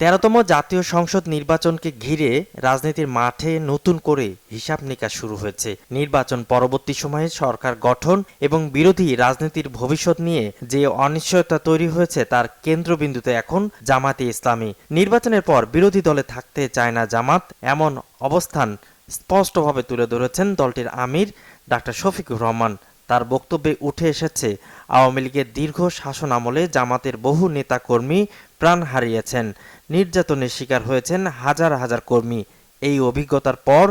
তেরোতম জাতীয় সংসদ নির্বাচনকে ঘিরে রাজনীতির মাঠে নতুন করে হিসাব নিকাশ শুরু হয়েছে। নির্বাচন পরবর্তী সময়ে সরকার গঠন এবং বিরোধী রাজনীতির ভবিষ্যৎ নিয়ে যে অনিশ্চয়তা তৈরি হয়েছে তার কেন্দ্রবিন্দুতে এখন জামাতে ইসলামী। নির্বাচনের পর বিরোধী দলে থাকতে চায় না জামাত, এমন অবস্থান স্পষ্টভাবে তুলে ধরেছেন দলটির আমির ডাক্তার শফিকুর রহমান। তার বক্তব্যে উঠে এসেছে, আওয়ামী লীগের দীর্ঘ শাসন আমলে জামাতের বহু নেতাকর্মী প্রাণ হারিয়েছেন। নির্যাতনের শিকার হয়েছেন হাজার হাজার কর্মী। এই অভিজ্ঞতার পর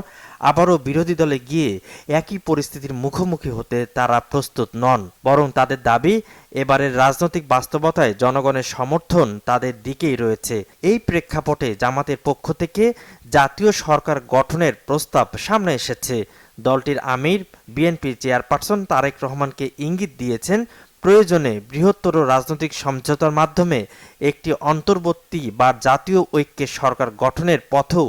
আবারও বিরোধী দলে গিয়ে একই পরিস্থিতির মুখোমুখি হতে তারা প্রস্তুত নন। বরং তাদের দাবি, এবারের রাজনৈতিক বাস্তবতায় জনগণের সমর্থন তাদের দিকেই রয়েছে। এই প্রেক্ষাপটে জামাতের পক্ষ থেকে জাতীয় সরকার গঠনের প্রস্তাব সামনে এসেছে। দলটির আমির, বিএনপির চেয়ারপারসন তারেক রহমানকে ইঙ্গিত দিয়েছেন প্রয়োজনে বৃহত্তর রাজনৈতিক সমঝোতার মাধ্যমে একটি অন্তর্বর্তী বা জাতীয় ঐক্যের সরকার গঠনের পথেও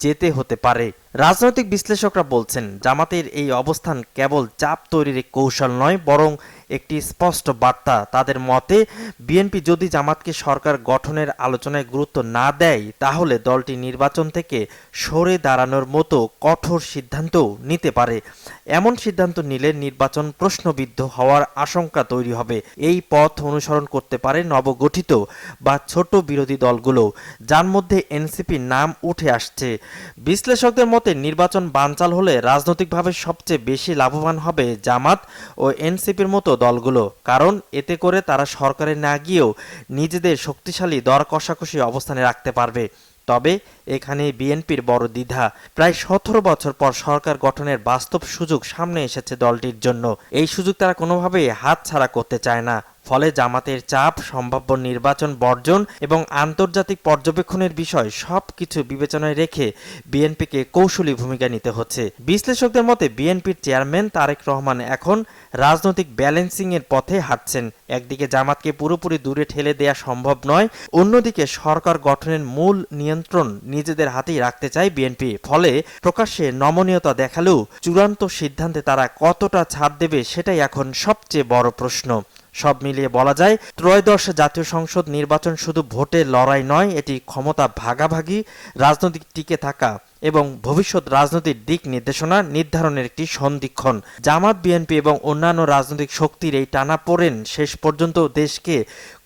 যেতে হতে পারে। রাজনৈতিক বিশ্লেষকরা বলছেন, জামাতের এই অবস্থান কেবল চাপ তৈরির কৌশল নয়, বরং একটি স্পষ্ট বার্তা। তাদের মতে, বিএনপি যদি জামাতকে সরকার গঠনের আলোচনায় গুরুত্ব না দেয়, তাহলে দলটি নির্বাচন থেকে সরে দাঁড়ানোর মতো কঠোর সিদ্ধান্তও নিতে পারে। এমন সিদ্ধান্ত নিলে নির্বাচন প্রশ্নবিদ্ধ হওয়ার আশঙ্কা তৈরি হবে। এই পথ অনুসরণ করতে পারে নবগঠিত বা ছোট বিরোধী দলগুলো, যার মধ্যে এনসিপির নাম উঠে আসছে। বিশ্লেষকদের মতে, নির্বাচন বানচাল হলে রাজনৈতিকভাবে সবচেয়ে বেশি লাভবান হবে জামাত ও এনসিপির মতো দলগুলো। কারণ এতে করে তারা সরকারে না গিয়েও নিজেদের শক্তিশালী দর কষাকষি অবস্থানে রাখতে পারবে। তবে এখানে বিএনপির বড় দ্বিধা। প্রায় সতেরো বছর পর সরকার গঠনের বাস্তব সুযোগ সামনে এসেছে দলটির জন্য। এই সুযোগ তারা কোনোভাবেই হাতছাড়া করতে চায় না। ফলে জামাতের চাপ, সম্ভাব্য নির্বাচন বর্জন এবং আন্তর্জাতিক পর্যবেক্ষণের বিষয় সব কিছু বিবেচনায় রেখে বিএনপিকে কৌশলী ভূমিকা নিতে হচ্ছে। বিশ্লেষকদের মতে, বিএনপির চেয়ারম্যান তারেক রহমান এখন রাজনৈতিক ব্যালেন্সিং এর পথে হাঁটছেন। একদিকে জামাতকে পুরোপুরি দূরে ঠেলে দেয়া সম্ভব নয়, অন্যদিকে সরকার গঠনের মূল নিয়ন্ত্রণ নিজেদের হাতেই রাখতে চায় বিএনপি। ফলে প্রকাশ্যে নমনীয়তা দেখালেও চূড়ান্ত সিদ্ধান্তে তারা কতটা ছাড় দেবে সেটাই এখন সবচেয়ে বড় প্রশ্ন। সব মিলিয়ে বলা যায়, ত্রয়োদশ জাতীয় সংসদ নির্বাচন শুধু ভোটের লড়াই নয়, এটি ক্ষমতা ভাগাভাগি, রাজনৈতিক টিকে থাকা এবং ভবিষ্যৎ রাজনৈতিক দিক নির্দেশনা নির্ধারণের একটি সন্ধিক্ষণ। জামাত, বিএনপি এবং অন্যান্য রাজনৈতিক শক্তির এই টানাপোড়েন শেষ পর্যন্ত দেশকে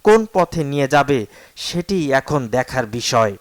কোন পথে নিয়ে যাবে সেটি এখন দেখার বিষয়।